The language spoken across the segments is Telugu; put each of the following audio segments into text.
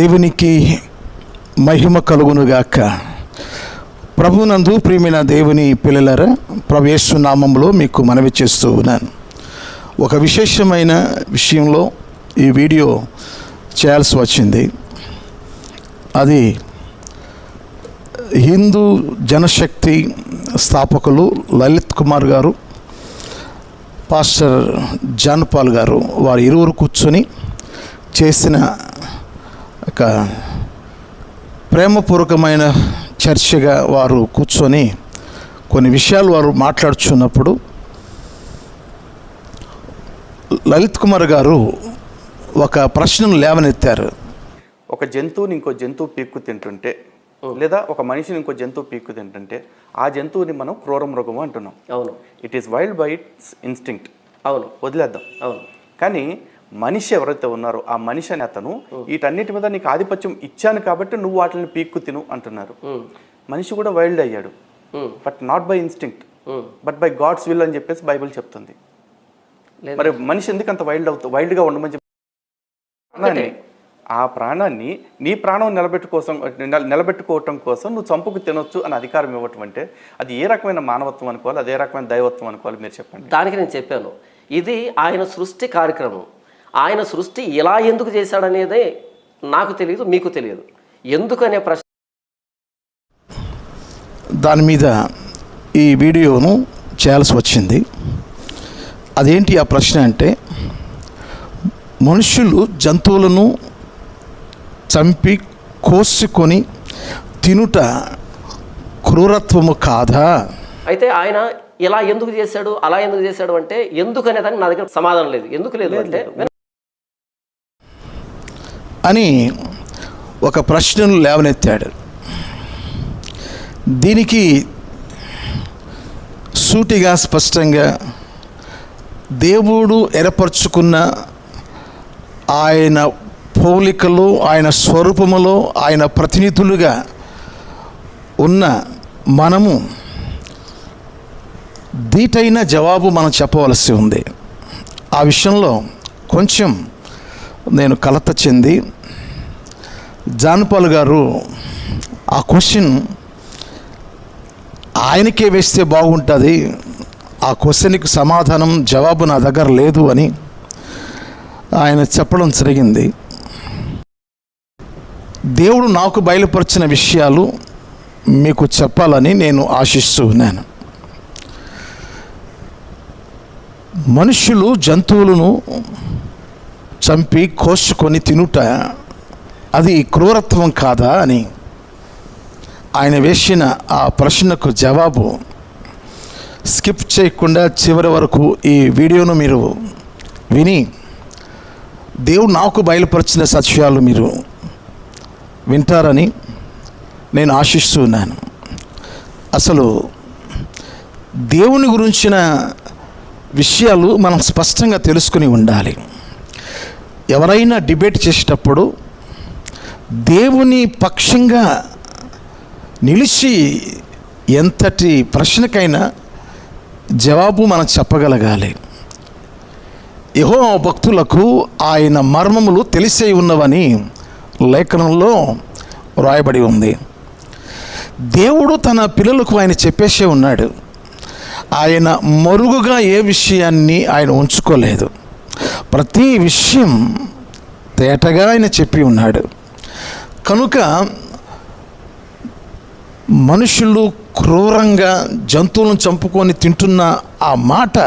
దేవునికి మహిమ కలుగునుగాక. ప్రభునందు ప్రియమైన దేవుని పిల్లలరా ప్రవేశ నామంలో మీకు మనవి చేస్తూ ఉన్నాను. ఒక విశేషమైన విషయంలో ఈ వీడియో చేయాల్సి వచ్చింది. అది హిందూ జనశక్తి స్థాపకులు లలిత్ కుమార్ గారు పాస్టర్ జాన్పాల్ గారు వారు ఇరువురు కూర్చొని చేసిన ఒక ప్రేమపూర్వకమైన చర్చగా వారు కూర్చొని కొన్ని విషయాలు వారు మాట్లాడుచున్నప్పుడు లలిత్ కుమార్ గారు ఒక ప్రశ్నను లేవనెత్తారు. ఒక జంతువుని ఇంకో జంతువు పీక్కు తింటుంటే లేదా ఒక మనిషిని ఇంకో జంతువు పీక్కు తింటుంటే ఆ జంతువుని మనం క్రూర మృగము అంటున్నాం. అవును. It is wild by its instinct అవును. వదిలేద్దాం. అవును. కానీ మనిషి ఎవరైతే ఉన్నారో ఆ మనిషి అని అతను వీటన్నిటి మీద నీకు ఆధిపత్యం ఇచ్చాను కాబట్టి నువ్వు వాటిని పీక్కు తిను అంటున్నారు. మనిషి కూడా వైల్డ్ అయ్యాడు. But not by instinct. But by God's will అని చెప్పేసి బైబిల్ చెప్తుంది. మరి మనిషి ఎందుకు అంత వైల్డ్ అవుతా వైల్డ్గా ఉండమని చెప్పి ప్రాణాన్ని ఆ ప్రాణాన్ని నీ ప్రాణం నిలబెట్టుకోసం నిల- నిలబెట్టుకోవటం కోసం నువ్వు చంపుకు తినొచ్చు అని అధికారం ఇవ్వటం అంటే అది ఏ రకమైన మానవత్వం అనుకోవాలి అదే రకమైన దైవత్వం అనుకోవాలి మీరు చెప్పండి. దానికి నేను చెప్పాను. ఇది ఆయన సృష్టి కార్యక్రమం. ఆయన సృష్టి ఎలా ఎందుకు చేశాడనేదే నాకు తెలియదు మీకు తెలియదు. ఎందుకు అనే ప్రశ్న దాని మీద ఈ వీడియోను చేయాల్సి వచ్చింది. అదేంటి ఆ ప్రశ్న అంటే మనుషులు జంతువులను చంపి కోసుకొని తినుట క్రూరత్వము కాదా? అయితే ఆయన ఇలా ఎందుకు చేశాడు అలా ఎందుకు చేశాడు అంటే ఎందుకు అనే దానికి నా దగ్గర సమాధానం లేదు. ఎందుకు లేదు అంటే అని ఒక ప్రశ్నను లేవనెత్తాడు. దీనికి సూటిగా స్పష్టంగా దేవుడు ఏర్పరచుకున్న ఆయన పోలికలు ఆయన స్వరూపములో ఆయన ప్రతినిధులుగా ఉన్న మనము దీటైన జవాబు మనం చెప్పవలసి ఉంది. ఆ విషయంలో కొంచెం నేను కలత చెంది జాన్పాల్ గారు ఆ క్వశ్చన్ ఆయనకే వేస్తే బాగుంటుంది ఆ క్వశ్చన్కి సమాధానం జవాబు నా దగ్గర లేదు అని ఆయన చెప్పడం జరిగింది. దేవుడు నాకు బయలుపరిచిన విషయాలు మీకు చెప్పాలని నేను ఆశిస్తూ ఉన్నాను. మనుషులు జంతువులను చంపి కోసుకొని తినుట అది క్రూరత్వం కాదా అని ఆయన వేసిన ఆ ప్రశ్నకు జవాబు స్కిప్ చేయకుండా చివరి వరకు ఈ వీడియోను మీరు విని దేవుడు నాకు బయలుపరిచిన సత్యాలు మీరు వింటారని నేను ఆశిస్తున్నాను. అసలు దేవుని గురించిన విషయాలు మనం స్పష్టంగా తెలుసుకుని ఉండాలి. ఎవరైనా డిబేట్ చేసేటప్పుడు దేవుని పక్షంగా నిలిచి ఎంతటి ప్రశ్నకైనా జవాబు మనం చెప్పగలగాలి. యహో భక్తులకు ఆయన మర్మములు తెలిసే ఉన్నవని లేఖనంలో వ్రాయబడి ఉంది. దేవుడు తన పిల్లలకు ఆయన చెప్పేసే ఉన్నాడు. ఆయన మరుగుగా ఏ విషయాన్ని ఆయన ఉంచుకోలేదు. ప్రతి విషయం తేటగా ఆయన చెప్పి ఉన్నాడు. కనుక మనుషులు క్రూరంగా జంతువులను చంపుకొని తింటున్న ఆ మాట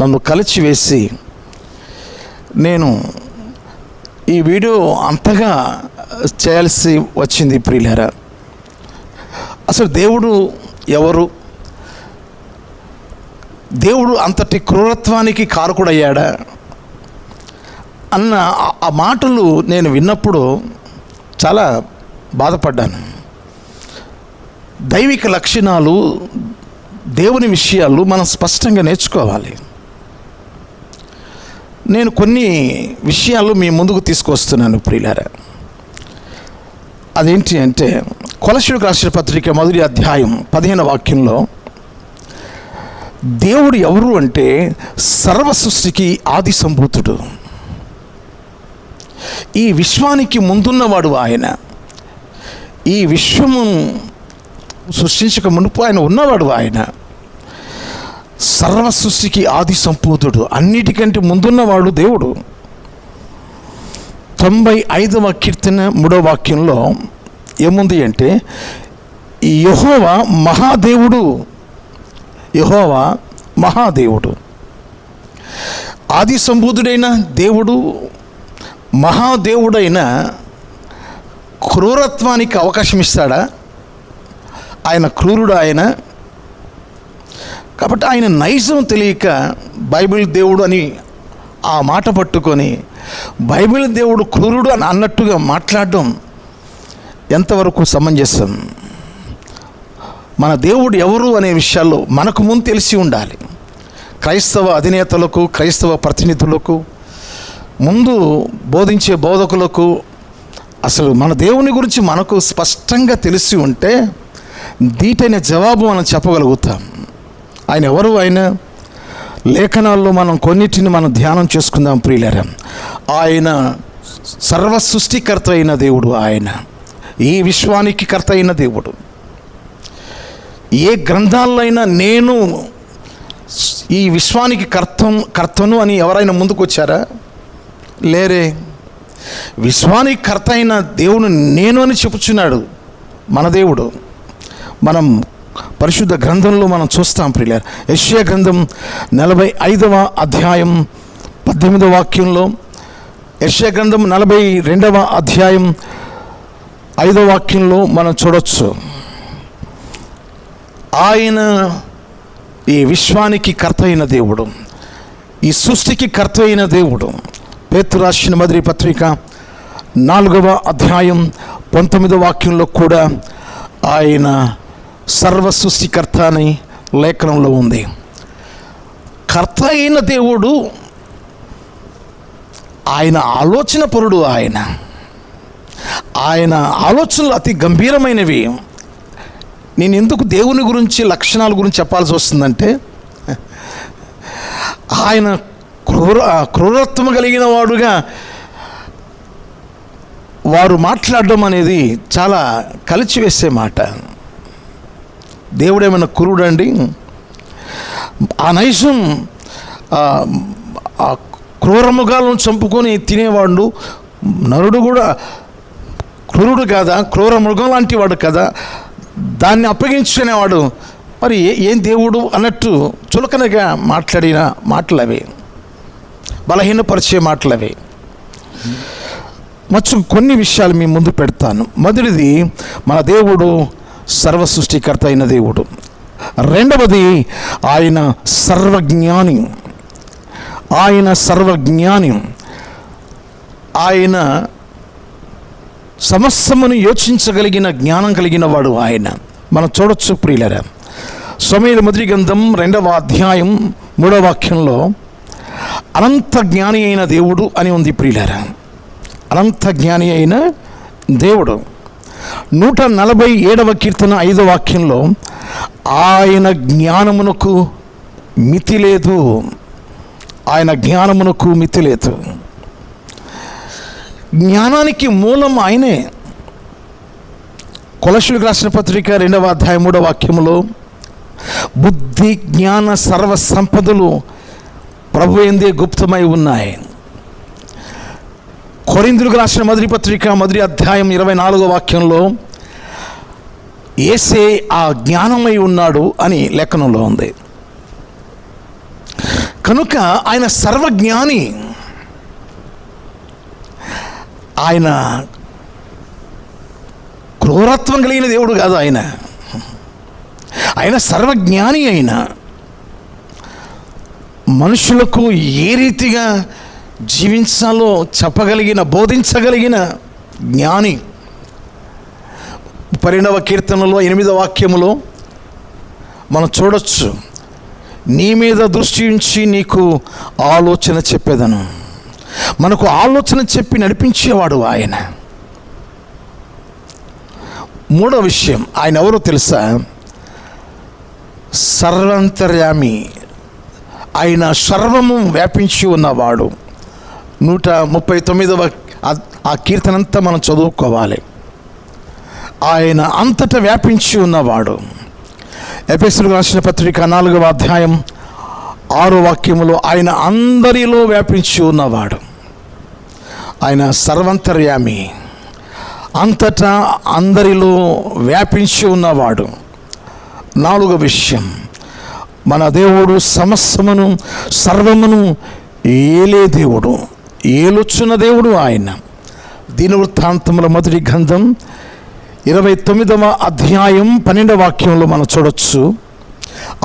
నన్ను కలిచివేసి నేను ఈ వీడియో అంతగా చేయాల్సి వచ్చింది ప్రియులారా. అసలు దేవుడు ఎవరు? దేవుడు అంతటి క్రూరత్వానికి కారకుడయ్యాడా? అన్న ఆ- మాటలు నేను విన్నప్పుడు చాలా బాధపడ్డాను. దైవిక లక్షణాలు దేవుని విషయాలు మనం స్పష్టంగా నేర్చుకోవాలి. నేను కొన్ని విషయాలు మీ ముందుకు తీసుకొస్తున్నాను ప్రియులారా. అదేంటి అంటే కొలశుడికి రాసిన పత్రిక మొదటి అధ్యాయం పదిహేను వాక్యంలో దేవుడు ఎవరు అంటే సర్వ సృష్టికి ఆది సంభూతుడు. ఈ విశ్వానికి ముందున్నవాడు ఆయన. ఈ విశ్వము సృష్టించక మునుపు ఆయన ఉన్నవాడు ఆయన. సర్వ సృష్టికి ఆది సంపూతుడు అన్నిటికంటే ముందున్నవాడు దేవుడు. తొంభై ఐదవ కీర్తన మూడో వాక్యంలో ఏముంది అంటే ఈ యహోవా మహాదేవుడు యహోవా మహాదేవుడు. ఆది సంబూధుడైన దేవుడు మహాదేవుడైన క్రూరత్వానికి అవకాశం ఇస్తాడా? ఆయన క్రూరుడు ఆయన. కాబట్టి ఆయన నైజం తెలియక బైబిల్ దేవుడు అని ఆ మాట పట్టుకొని బైబిల్ దేవుడు క్రూరుడు అని అన్నట్టుగా మాట్లాడడం ఎంతవరకు సమంజసం? మన దేవుడు ఎవరు అనే విషయాల్లో మనకు ముందు తెలిసి ఉండాలి. క్రైస్తవ అధినేతలకు క్రైస్తవ ప్రతినిధులకు ముందు బోధించే బోధకులకు అసలు మన దేవుని గురించి మనకు స్పష్టంగా తెలిసి ఉంటే దీటైన జవాబు మనం చెప్పగలుగుతాం. ఆయన ఎవరు? ఆయన లేఖనాల్లో మనం కొన్నిటిని మనం ధ్యానం చేసుకుందాం ప్రియులరం. ఆయన సర్వ సృష్టికర్త అయిన దేవుడు ఆయన. ఈ విశ్వానికి కర్త అయిన దేవుడు. ఏ గ్రంథాల్లో అయినా నేను ఈ విశ్వానికి కర్తం కర్తను అని ఎవరైనా ముందుకు వచ్చారా లేరే? విశ్వానికి కర్త అయిన దేవుడు నేను అని చెప్పుచున్నాడు మన దేవుడు. మనం పరిశుద్ధ గ్రంథంలో మనం చూస్తాం ప్రియులారు. యశ్యా గ్రంథం నలభై ఐదవ అధ్యాయం పద్దెనిమిదవ వాక్యంలో యశ్యా గ్రంథం నలభై రెండవ అధ్యాయం ఐదవ వాక్యంలో మనం చూడొచ్చు. ఆయన ఈ విశ్వానికి కర్త అయిన దేవుడు. ఈ సృష్టికి కర్త అయిన దేవుడు. పేతు రాసిన మదిరి పత్రిక నాలుగవ అధ్యాయం పంతొమ్మిదవ వాక్యంలో కూడా ఆయన సర్వ సృష్టికర్త అని లేఖనంలో ఉంది. కర్త అయిన దేవుడు ఆయన ఆలోచన పరుడు ఆయన. ఆయన ఆలోచనలు అతి గంభీరమైనవి. నేను ఎందుకు దేవుని గురించి లక్షణాల గురించి చెప్పాల్సి వస్తుందంటే ఆయన క్రూర క్రూరత్వం కలిగిన వాడుగా వారు మాట్లాడడం అనేది చాలా కలిచివేసే మాట. దేవుడేమైనా కురుడండి? ఆ నైజం ఆ, ఆ క్రూరముగాలను చంపుకొని తినేవాడు నరుడు కూడా. క్రూరుడు కాదా? క్రూర మృగం లాంటి వాడు కదా? దాన్ని అప్పగించుకునేవాడు. మరి ఏ- ఏం దేవుడు అన్నట్టు చులకనగా మాట్లాడిన మాటలు అవి బలహీనపరిచే మాటలు అవి మచ్చు కొన్ని విషయాలు మీ ముందు పెడతాను. మొదటిది మన దేవుడు సర్వ సృష్టికర్త అయిన దేవుడు. రెండవది ఆయన సర్వజ్ఞాని. ఆయన సర్వజ్ఞాని. ఆయన సమస్తమును యోచించగలిగిన జ్ఞానం కలిగిన వాడు ఆయన. మనం చూడొచ్చు ప్రియులరా. సమయల మొదటి గ్రంథం రెండవ అధ్యాయం మూడవ వాక్యంలో అనంత జ్ఞాని అయిన దేవుడు అని ఉంది ప్రియులారా. అనంత జ్ఞాని అయిన దేవుడు. నూట నలభై ఏడవ కీర్తన ఐదవ వాక్యంలో ఆయన జ్ఞానమునకు మితి లేదు. ఆయన జ్ఞానమునకు మితి లేదు. జ్ఞానానికి మూలం ఆయనే. కొలశులకు రాసిన పత్రిక రెండవ అధ్యాయం మూడవ వాక్యములో బుద్ధి జ్ఞాన సర్వ సంపదలు ప్రభు ఎందే గుప్తమై ఉన్నాయి. కొరిందులకు రాసిన మొదటి పత్రిక మొదటి అధ్యాయం ఇరవై నాలుగో వాక్యంలో ఏసే ఆ జ్ఞానమై ఉన్నాడు అని లేఖనంలో ఉంది. కనుక ఆయన సర్వజ్ఞాని. ఆయన క్రూరత్వం కలిగిన దేవుడు కాదు ఆయన. ఆయన సర్వజ్ఞాని అయిన మనుషులకు ఏ రీతిగా జీవించాలో చెప్పగలిగిన బోధించగలిగిన జ్ఞాని. పరిణవ కీర్తనలో ఎనిమిదవ వాక్యములో మనం చూడొచ్చు నీ మీద దృష్టి ఉంచి నీకు ఆలోచన చెప్పేదను. మనకు ఆలోచన చెప్పి నడిపించేవాడు ఆయన. మూడో విషయం ఆయన ఎవరో తెలుసా? సర్వంతర్యామి. ఆయన సర్వము వ్యాపించి ఉన్నవాడు. నూట ముప్పై తొమ్మిదవ ఆ- కీర్తనంతా మనం చదువుకోవాలి. ఆయన అంతటా వ్యాపించి ఉన్నవాడు. ఎపిసులు రాసిన పత్రిక నాలుగవ అధ్యాయం ఆరో వాక్యములో ఆయన అందరిలో వ్యాపించి ఉన్నవాడు. ఆయన సర్వంతర్యామి. అంతటా అందరిలో వ్యాపించి ఉన్నవాడు. నాలుగో విషయం. మన దేవుడు సమస్తమును సర్వమును ఏలే దేవుడు ఏలుచున్న దేవుడు ఆయన. దీనివృత్తాంతముల మొదటి గ్రంథం ఇరవై తొమ్మిదవ అధ్యాయం పన్నెండవ వాక్యంలో మనం చూడొచ్చు.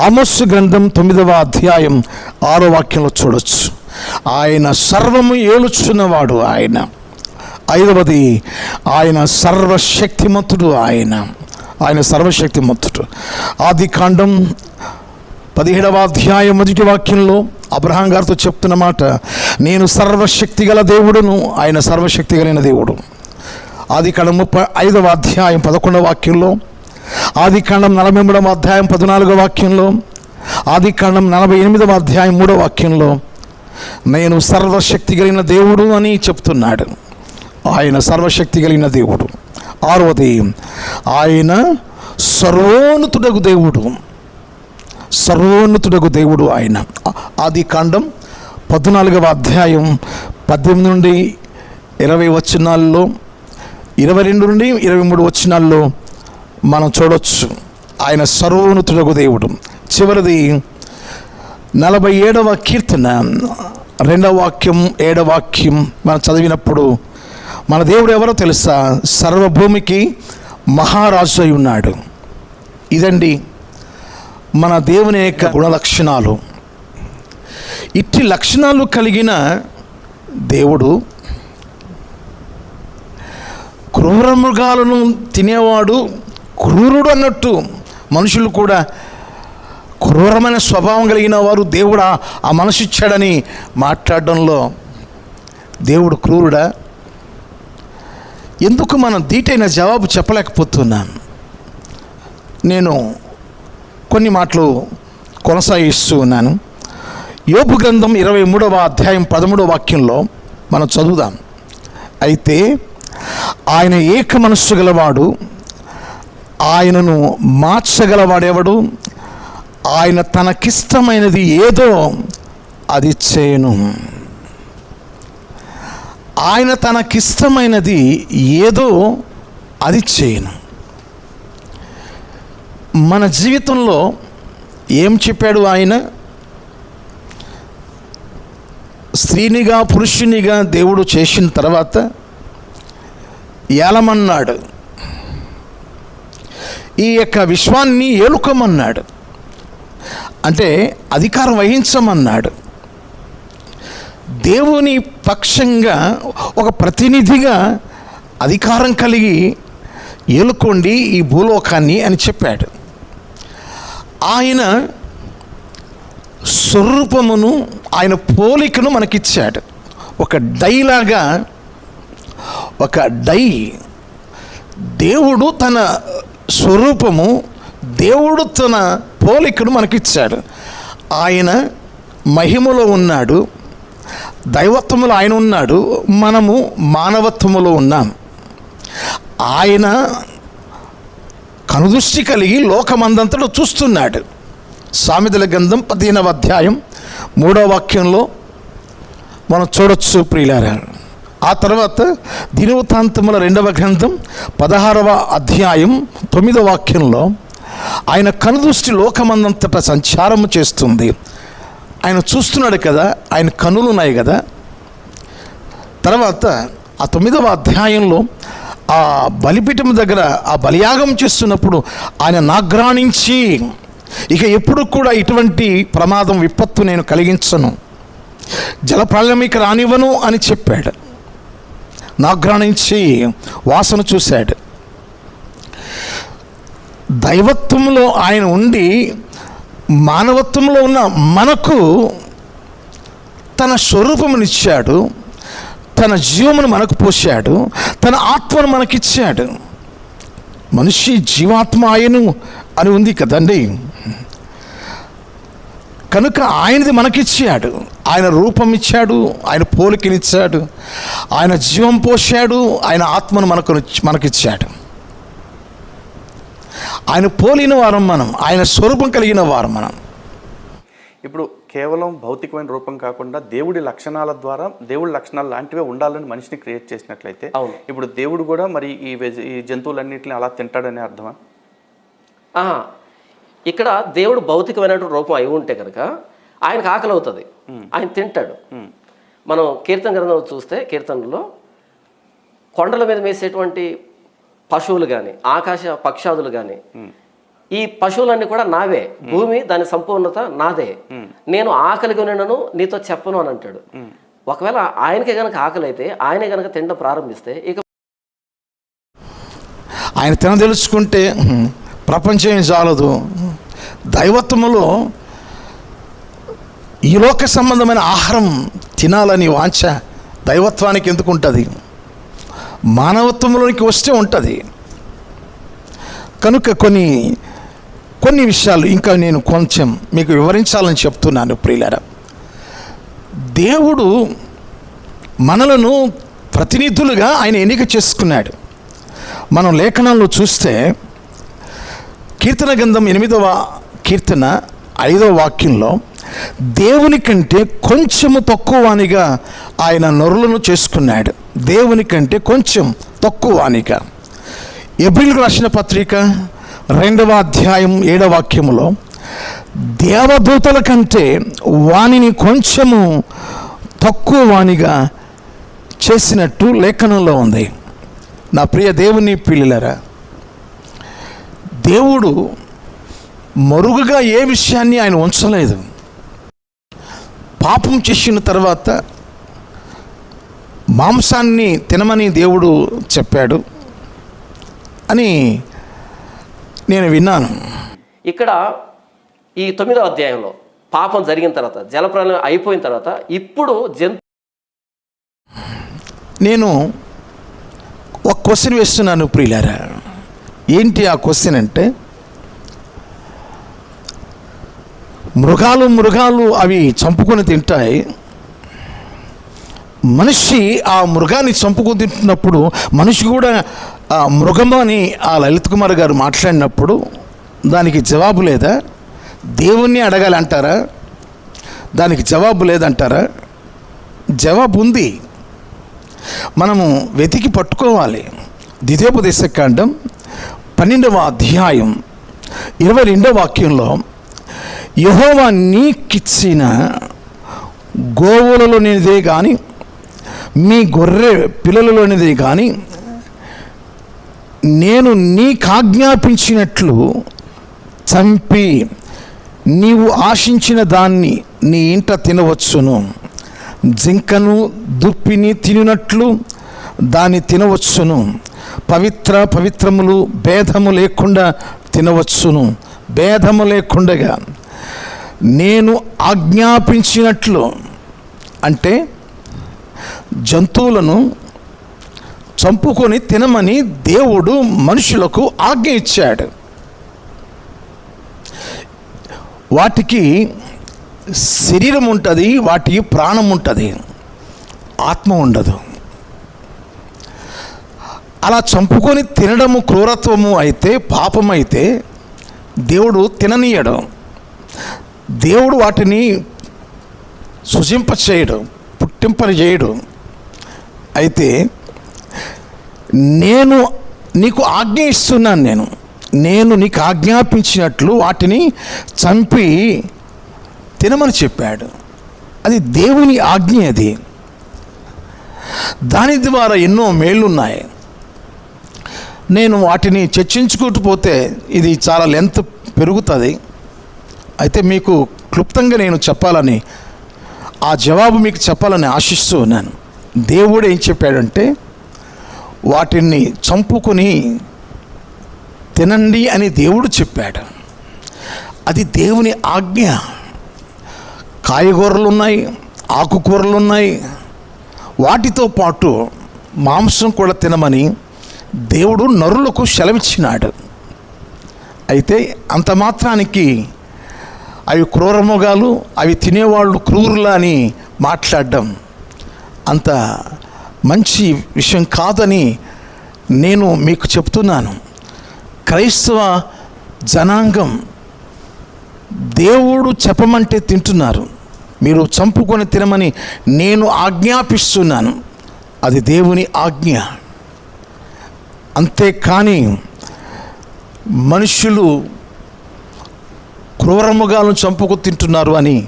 ఆమోస్ గ్రంథం తొమ్మిదవ అధ్యాయం ఆరో వాక్యంలో చూడొచ్చు. ఆయన సర్వము ఏలుచున్నవాడు ఆయన. ఐదవది ఆయన సర్వశక్తిమంతుడు ఆయన. ఆయన సర్వశక్తిమంతుడు. ఆది కాండం పదిహేడవ అధ్యాయం మొదటి వాక్యంలో అబ్రహాం గారితో చెప్తున్న మాట నేను సర్వశక్తి గల దేవుడును ఆయన సర్వశక్తి కలిగిన దేవుడు. ఆది కాండం ముప్పై ఐదవ అధ్యాయం పదకొండవ వాక్యంలో ఆది కాండం నలభై మూడవ అధ్యాయం పద్నాలుగవ వాక్యంలో ఆది కాండం నలభై ఎనిమిదవ అధ్యాయం మూడవ వాక్యంలో నేను సర్వశక్తి కలిగిన దేవుడు అని చెప్తున్నాడు. ఆయన సర్వశక్తి కలిగిన దేవుడు. ఆరవది ఆయన సర్వోన్నతుడకు దేవుడు. సర్వోన్నతుడగు దేవుడు ఆయన. ఆది కాండం పద్నాలుగవ అధ్యాయం పద్దెనిమిది నుండి ఇరవై వచనాల్లో ఇరవై రెండు నుండి ఇరవై మూడు వచనాల్లో మనం చూడవచ్చు ఆయన సర్వోన్నతుడగు దేవుడు. చివరిది నలభై ఏడవ కీర్తన రెండవ వాక్యం ఏడవ వాక్యం మనం చదివినప్పుడు మన దేవుడు ఎవరో తెలుసా? సర్వభూమికి మహారాజు అయి ఉన్నాడు. ఇదండి మన దేవుని యొక్క గుణలక్షణాలు. ఇట్టి లక్షణాలు కలిగిన దేవుడు క్రూర మృగాలను తినేవాడు క్రూరుడు అన్నట్టు మనుషులు కూడా క్రూరమైన స్వభావం కలిగిన వారు దేవుడా ఆ- మనసు ఇచ్చాడని మాట్లాడడంలో దేవుడు క్రూరుడా? ఎందుకు మనం దీటైన జవాబు చెప్పలేకపోతున్నాను? నేను కొన్ని మాటలు కొనసాగిస్తూ ఉన్నాను యోపు గ్రంథం ఇరవై మూడవ అధ్యాయం పదమూడవ వాక్యంలో మనం చదువుదాం. అయితే ఆయన ఏక మనస్సు గలవాడు ఆయనను మార్చగలవాడెవడు? ఆయన తనకిష్టమైనది ఏదో అది చేయను. ఆయన తనకిష్టమైనది ఏదో అది చేయను. మన జీవితంలో ఏం చెప్పాడు ఆయన? స్త్రీనిగా పురుషునిగా దేవుడు చేసిన తర్వాత ఏలమన్నాడు. ఈ యొక్క విశ్వాన్ని ఏలుకోమన్నాడు. అంటే అధికారం వహించమన్నాడు. దేవుని పక్షంగా ఒక ప్రతినిధిగా అధికారం కలిగి ఏలుకోండి ఈ భూలోకాన్ని అని చెప్పాడు. ఆయన స్వరూపమును ఆయన పోలికను మనకిచ్చాడు. ఒక డైలాగా ఒక డై దేవుడు తన స్వరూపము దేవుడు తన పోలికను మనకిచ్చాడు. ఆయన మహిమలో ఉన్నాడు దైవత్వములో ఆయన ఉన్నాడు మనము మానవత్వములో ఉన్నాం. ఆయన కనుదృష్టి కలిగి లోకమందంతటా చూస్తున్నాడు. సామెతల గ్రంథం పదిహేనవ అధ్యాయం మూడవ వాక్యంలో మనం చూడొచ్చు ప్రియులారా. ఆ తర్వాత దినవృత్తాంతముల రెండవ గ్రంథం పదహారవ అధ్యాయం తొమ్మిదవ వాక్యంలో ఆయన కనుదృష్టి లోకమందంతట సంచారము చేస్తుంది. ఆయన చూస్తున్నాడు కదా ఆయన కనులు ఉన్నాయి కదా. తర్వాత ఆ తొమ్మిదవ అధ్యాయంలో ఆ బలిపీఠం దగ్గర ఆ బలియాగం చేస్తున్నప్పుడు ఆయన నాగ్రాణించి ఇక ఎప్పుడు కూడా ఇటువంటి ప్రమాదం విపత్తు నేను కలిగించను. జలప్రాళమిక రానివ్వను అని చెప్పాడు. నాగ్రాణించి వాసన చూశాడు. దైవత్వంలో ఆయన ఉండి మానవత్వంలో ఉన్న మనకు తన స్వరూపమునిచ్చాడు. తన జీవమును మనకు పోశాడు తన ఆత్మను మనకిచ్చాడు. మనిషి జీవాత్మ ఆయను అని ఉంది కదండి. కనుక ఆయనది మనకిచ్చాడు. ఆయన రూపం ఇచ్చాడు ఆయన పోలికనిచ్చాడు ఆయన జీవం పోశాడు ఆయన ఆత్మను మనకు మనకిచ్చాడు. ఆయన పోలిన వారం మనం ఆయన స్వరూపం కలిగిన వారం మనం. ఇప్పుడు కేవలం భౌతికమైన రూపం కాకుండా దేవుడి లక్షణాల ద్వారా దేవుడి లక్షణాలు లాంటివే ఉండాలని మనిషిని క్రియేట్ చేసినట్లయితే అవును. ఇప్పుడు దేవుడు కూడా మరి ఈ వెజ్ ఈ జంతువులన్నింటిని అలా తింటాడనే అర్థమా. ఇక్కడ దేవుడు భౌతికమైనటువంటి రూపం అయి ఉంటే కనుక ఆయనకు ఆకలి అవుతుంది. ఆయన తింటాడు. మనం కీర్తన గ్రంథం చూస్తే కీర్తనలో కొండల మీద మేసేటువంటి పశువులు కానీ ఆకాశ పక్షాదులు కానీ ఈ పశువులన్నీ కూడా నావే. భూమి దాని సంపూర్ణత నాదే. నేను ఆకలిగా నిన్నను నీతో చెప్పను అని అంటాడు. ఒకవేళ ఆయనకే గనక ఆకలి అయితే ఆయనే గనక తినడం ప్రారంభిస్తే ఇక ఆయన తినదలుచుకుంటే ప్రపంచం ఏం చాలదు. దైవత్వములో ఈ లోక సంబంధమైన ఆహారం తినాలని వాంఛ దైవత్వానికి ఎందుకు ఉంటుంది మానవత్వంలోనికి వస్తే ఉంటుంది. కనుక కొన్ని కొన్ని విషయాలు ఇంకా నేను కొంచెం మీకు వివరించాలని చెప్తున్నాను ప్రియులరా. దేవుడు మనలను ప్రతినిధులుగా ఆయన ఎన్నిక చేసుకున్నాడు. మనం లేఖనంలో చూస్తే కీర్తన గ్రంథం ఎనిమిదవ కీర్తన ఐదవ వాక్యంలో దేవుని కంటే కొంచెము తక్కువనిగా ఆయన నరులను చేసుకున్నాడు. దేవుని కంటే కొంచెం తక్కువనిగా ఎబ్రిల్కు రాసిన పత్రిక రెండవ అధ్యాయం ఏడవ వాక్యములో దేవదూతల కంటే వానిని కొంచెము తక్కువ వానిగా చేసినట్టు లేఖనంలో ఉంది. నా ప్రియ దేవుని పిల్లలరా దేవుడు మరుగుగా ఏ విషయాన్ని ఆయన ఉంచలేదు. పాపం చేసిన తర్వాత మాంసాన్ని తినమని దేవుడు చెప్పాడు అని నేను విన్నాను. ఇక్కడ ఈ తొమ్మిదో అధ్యాయంలో పాపం జరిగిన తర్వాత జలప్రలయం అయిపోయిన తర్వాత ఇప్పుడు జంతు నేను ఒక క్వశ్చన్ వేస్తున్నాను ప్రియులారా. ఏంటి ఆ క్వశ్చన్ అంటే మృగాలు మృగాలు అవి చంపుకొని తింటాయి మనిషి ఆ మృగాన్ని చంపుకొని తింటున్నప్పుడు మనిషి కూడా ఆ మృగము అని ఆ లలిత్ కుమార్ గారు మాట్లాడినప్పుడు దానికి జవాబు లేదా? దేవుణ్ణి అడగాలి అంటారా దానికి జవాబు లేదంటారా? జవాబు ఉంది. మనము వెతికి పట్టుకోవాలి. ద్వితీయోపదేశకాండం పన్నెండవ అధ్యాయం ఇరవై రెండవ వాక్యంలో యహోవా నీకిచ్చిన గోవులలోనిదే కానీ మీ గొర్రె పిల్లలలోనిది కానీ నేను నీకాజ్ఞాపించినట్లు చంపి నీవు ఆశించిన దాన్ని నీ ఇంట తినవచ్చును. జింకను దుప్పిని తినినట్లు దాన్ని తినవచ్చును. పవిత్ర పవిత్రములు భేదము లేకుండా తినవచ్చును. భేదము లేకుండగా నేను ఆజ్ఞాపించినట్లు అంటే జంతువులను చంపుకొని తినమని దేవుడు మనుషులకు ఆజ్ఞ ఇచ్చాడు. వాటికి శరీరం ఉంటుంది వాటికి ప్రాణం ఉంటుంది ఆత్మ ఉండదు. అలా చంపుకొని తినడము క్రూరత్వము అయితే పాపం అయితే దేవుడు తిననీయడు. దేవుడు వాటిని సుజింప చేయడు పుట్టింపని చేయడు అయితే నేను నీకు ఆజ్ఞ ఇస్తున్నాను నేను. నేను నీకు ఆజ్ఞాపించినట్లు వాటిని చంపి తినమని చెప్పాడు. అది దేవుని ఆజ్ఞ అది. దాని ద్వారా ఎన్నో మేళ్ళున్నాయి నేను వాటిని చర్చించుకుంటూ పోతే ఇది చాలా లెంత్ పెరుగుతుంది. అయితే మీకు క్లుప్తంగా నేను చెప్పాలని ఆ జవాబు మీకు చెప్పాలని ఆశిస్తూ ఉన్నాను దేవుడు ఏం చెప్పాడంటే వాటిని చంపుకొని తినండి అని దేవుడు చెప్పాడు. అది దేవుని ఆజ్ఞ. కాయగూరలు ఉన్నాయి ఆకుకూరలు ఉన్నాయి వాటితో పాటు మాంసం కూడా తినమని దేవుడు నరులకు సెలవిచ్చినాడు. అయితే అంత మాత్రానికి అవి క్రూరమృగాలు అవి తినేవాళ్ళు క్రూరులా అని మాట్లాడడం అంత మంచి విషయం కాదని నేను మీకు చెప్తున్నాను. క్రైస్తవ జనాంగం దేవుడు చెప్పమంటే తింటున్నారు. మీరు చంపుకొని తినమని నేను ఆజ్ఞాపిస్తున్నాను. అది దేవుని ఆజ్ఞ. అంతేకాని మనుషులు క్రూరముగాలను చంపుకు తింటున్నారు అని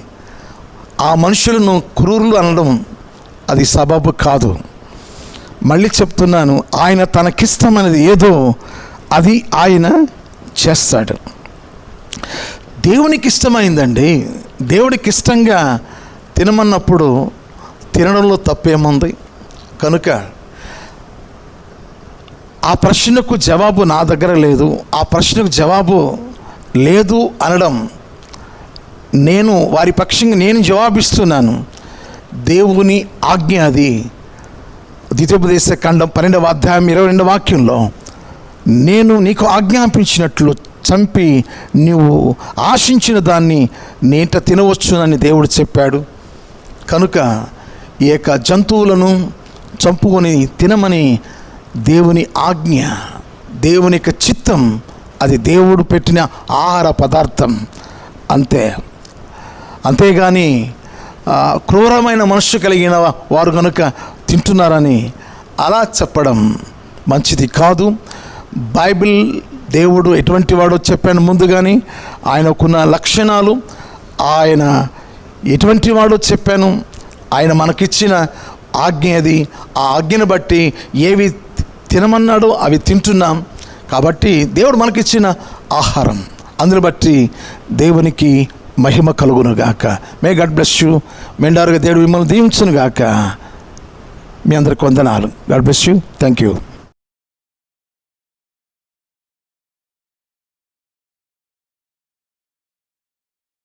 ఆ మనుషులను క్రూరులు అనడం అది సబబు కాదు. మళ్ళీ చెప్తున్నాను ఆయన తనకిష్టమైనది ఏదో అది ఆయన చేస్తాడు. దేవునికి ఇష్టమైందండి దేవుడికి ఇష్టంగా తినమన్నప్పుడు తినడంలో తప్పేముంది? కనుక ఆ ప్రశ్నకు జవాబు నా దగ్గర లేదు ఆ ప్రశ్నకు జవాబు లేదు అనడం నేను వారి పక్షంగా నేను జవాబిస్తున్నాను. దేవుని ఆజ్ఞ అది. ద్వితీయోపదేశ ఖండం పన్నెండవ అధ్యాయం ఇరవై రెండు వాక్యంలో నేను నీకు ఆజ్ఞాపించినట్లు చంపి నీవు ఆశించిన దాన్ని నేట తినవచ్చునని దేవుడు చెప్పాడు. కనుక ఈ యొక్క జంతువులను చంపుకొని తినమని దేవుని ఆజ్ఞ దేవుని యొక్క చిత్తం అది దేవుడు పెట్టిన ఆహార పదార్థం. అంతే. అంతేగాని క్రూరమైన మనస్సు కలిగిన వారు కనుక తింటున్నారని అలా చెప్పడం మంచిది కాదు. బైబిల్ దేవుడు ఎటువంటి వాడో చెప్పాను ముందుగాని ఆయనకున్న లక్షణాలు ఆయన ఎటువంటి వాడో చెప్పాను ఆయన మనకిచ్చిన ఆజ్ఞ అది. ఆ ఆజ్ఞను బట్టి ఏవి తినమన్నాడో అవి తింటున్నాం. కాబట్టి దేవుడు మనకిచ్చిన ఆహారం. అందుని బట్టి దేవునికి మహిమ కలుగునుగాక మే గడ్ బ్లెస్ యూ మెండారుగా దేవుడు మిమ్మల్ని దీవించునుగాక మీ అందరికి వందనాలు. God bless you thank you